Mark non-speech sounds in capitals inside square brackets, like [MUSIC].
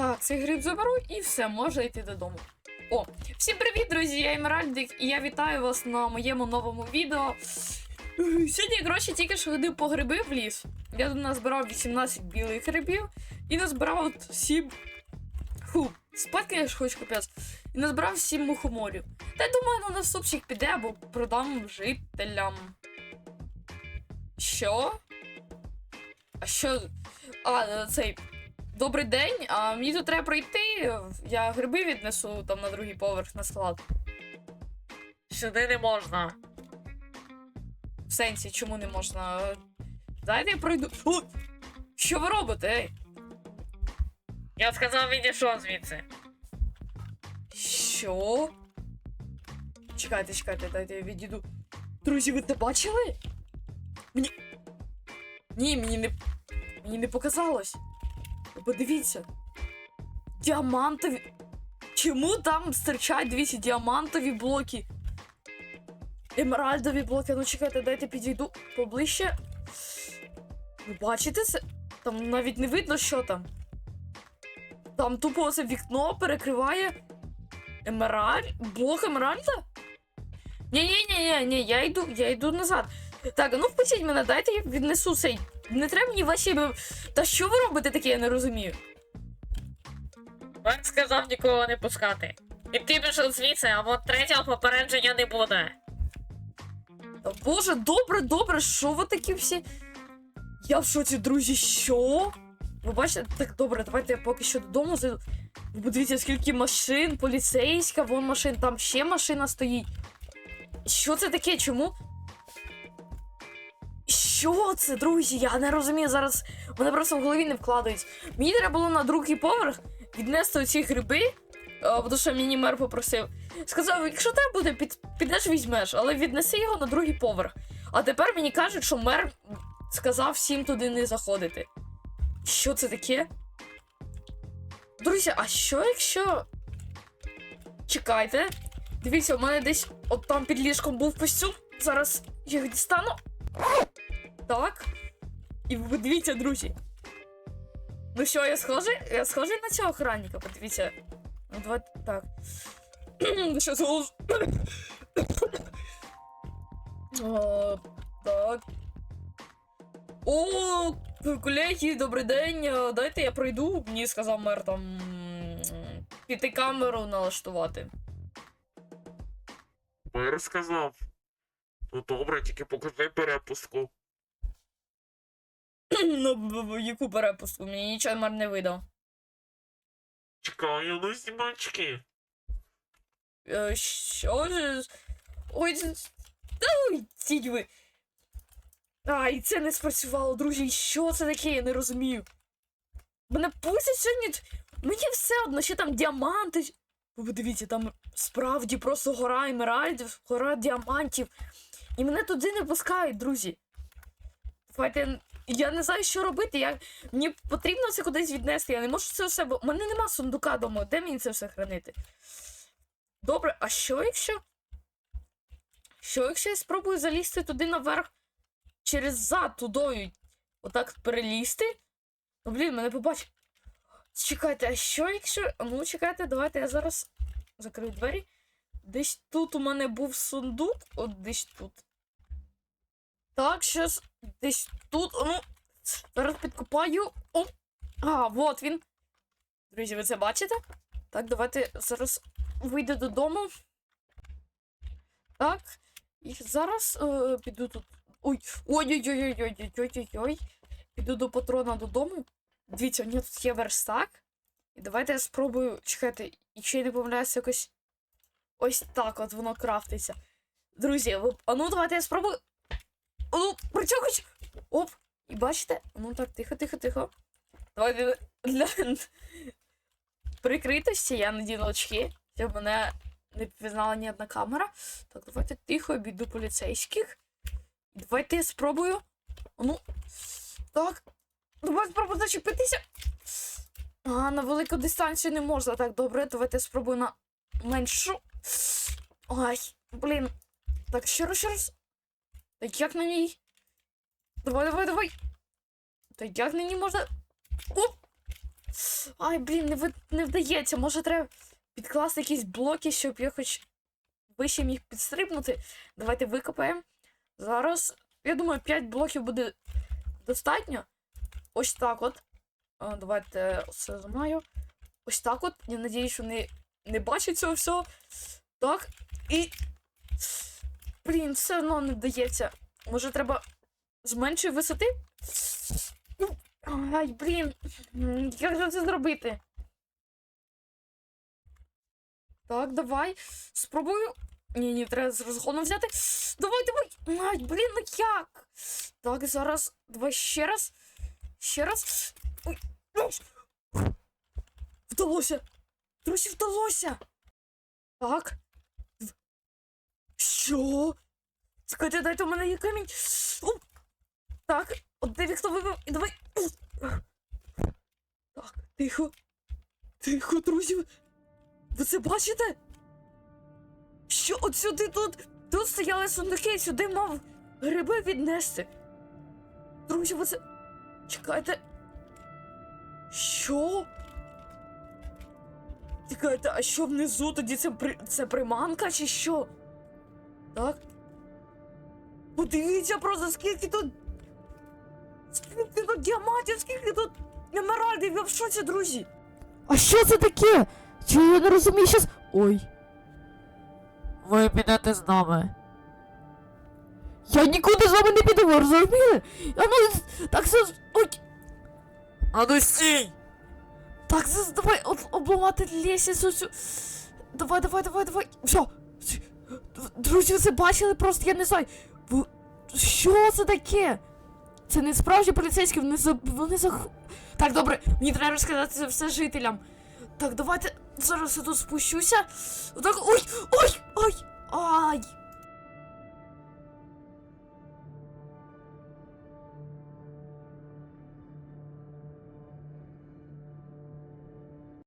Так, цей гриб заберу і все, можна йти додому. О, всім привіт, друзі! Я Емеральдик, і я вітаю вас на моєму новому відео. Сьогодні, коротше, тільки що ходив по гриби в ліс. Я тут назбирав 18 білих грибів і назбирав от 7. Фу, спадки я ж хочу капець. І назбирав 7 мухоморів. Та я думаю, на наступчик піде або продам жителям. Що? А що? А, цей. Добрий день, а мені тут треба пройти. Я гриби віднесу там на другий поверх на склад. Сюди не можна. В сенсі, чому не можна? Дайте я пройду. О! Що ви робите? Ей? Я сказав, відійшов звідси. Що? Чекайте, чекайте, дайте я відійду. Друзі, ви це бачили? Мені. Ні, мені не. Мені не показалось. Подивіться. Діамантові. Чому там стирчать, дивіться, діамантові блоки? Емеральдові блоки. Ну чекайте, дайте підійду поближче. Ви бачите це? Там навіть не видно, що там. Там тупо це вікно перекриває. Емераль? Блок Емеральда? ні ні ні ні ні я йду, я йду назад. Так, ну впустіть мене, дайте я віднесу цей. Не треба мені ваші. Та що ви робите таке, я не розумію. Він сказав нікого не пускати. І ти пішов звідси, або третього попередження не буде. Та боже, добре, добре, що ви такі всі. Я в шоці, друзі, що? Ви бачите, так добре, давайте я поки що додому зайду. Ви подивіться, скільки машин, поліцейська, вон машин, там ще машина стоїть. Що це таке? Чому? Що це, друзі? Я не розумію зараз. Мене просто в голові не вкладають. Мені треба було на другий поверх віднести оці гриби, а, тому що мені мер попросив. Сказав, якщо треба буде, під, підеш візьмеш, але віднеси його на другий поверх. А тепер мені кажуть, що мер сказав всім туди не заходити. Що це таке? Друзі, а що якщо. Чекайте. Дивіться, у мене десь от там під ліжком був костюм. Зараз я його дістану. Так. І ви дивіться, друзі. Ну що, я схожий? Я схожий на цього охранника, подивіться. Ну, давайте так. [CLEARS THROAT] Що, зголос... [CLEARS THROAT] О, так. О, колеги, добрий день. Е, Дайте я пройду. Мені сказав мер там піти камеру налаштувати. Мер сказав. Ну добре, тільки покажи перепустку. Ну, яку перепустку? Мені нічого мер не видав. Чекаю на знімачки. Е, Що ж? Ой, та ці ви. Ай, це не спрацювало, друзі. Що це таке? Я не розумію. Мене пустять сьогодні. Мені все одно, що там діаманти. Ви подивіться, там справді просто гора емеральдів, гора діамантів. І мене туди не пускають, друзі. Давайте. Я не знаю, що робити. Я... Мені потрібно це кудись віднести. Я не можу це все. У мене нема сундука дома. Де мені це все хранити? Добре, а що якщо. Що якщо я спробую залізти туди наверх через зад тудою? Отак перелізти? Ну, блін, мене побачить. Чекайте, а що якщо. Ну, чекайте, давайте я зараз закрию двері. Десь тут у мене був сундук, от десь тут. Так, щас десь тут. Ну, зараз підкопаю. О! А, вот він. Друзі, ви це бачите? Так, давайте зараз вийду додому. Так. І зараз е, піду тут. Ой, ой-ой-ой-ой-ой-ой-ой-ой. Піду до патрона додому. Дивіться, у нього тут є верстак. І давайте я спробую. Чекайте, якщо я не помиляюся, якось. Ось так от воно крафтиться. Друзі, ви... а ну давайте я спробую. Ну, притягуй! Оп! І бачите? Ну так, тихо, тихо, тихо. Давайте для прикритості я надіну очки, щоб мене не впізнала ні одна камера. Так, давайте тихо обійду поліцейських. Давайте я спробую. Ну. Так. Давай спробую зачепитися. А, на велику дистанцію не можна. Так, добре, давайте я спробую на меншу. Ай, блін. Так, ще раз, ще раз. Так як на ній? Давай, давай, давай. Так як на ній можна. Оп! Ай, блін, не, не вдається. Може, треба підкласти якісь блоки, щоб я хоч вище міг підстрибнути. Давайте викопаємо. Зараз. Я думаю, 5 блоків буде достатньо. Ось так от. А, давайте все зламаю. Ось так от. Я надіюсь, що не, не бачать цього всього. Так. І. Блін, все одно не вдається. Може, треба з меншої висоти? Ну, Ай, блін. Як же це зробити? Так, давай. Спробую. Ні, ні, треба з розгону взяти. Давай, давай. Ай, блін, ну як? Так, зараз. Давай ще раз. Ще раз. Ой. ой. Вдалося. Друзі, вдалося. Так. Що? Чекайте, дайте у мене є камінь. Оп. Так, от де хто вибив, і давай. Так, тихо. Тихо, друзі. Ви це бачите? Що от сюди тут? Тут стояли сундуки, сюди мав гриби віднести. Друзі, ви це. Чекайте. Що? Чекайте, а що внизу тоді це при... це приманка чи що? Так? Подивіться просто скільки тут. Скільки тут діамантів, скільки тут емеральдів, я в шоці, друзі. А що це таке? Чого я не розумію щас. Ой. Ви підете з нами. Я нікуди з вами не піду, ви розуміли? А ну, так це. Ой, А ну стій! так давай обламати цю. Давай, давай, давай, давай. Все. Друзі, ви це бачили просто, я не знаю. Ви- Що це таке? Це не справжні поліцейські, вони за. Вони за. Так, добре, мені треба розказати це все жителям. Так, давайте зараз я тут спущуся. Так, ой, ой, ой, ай.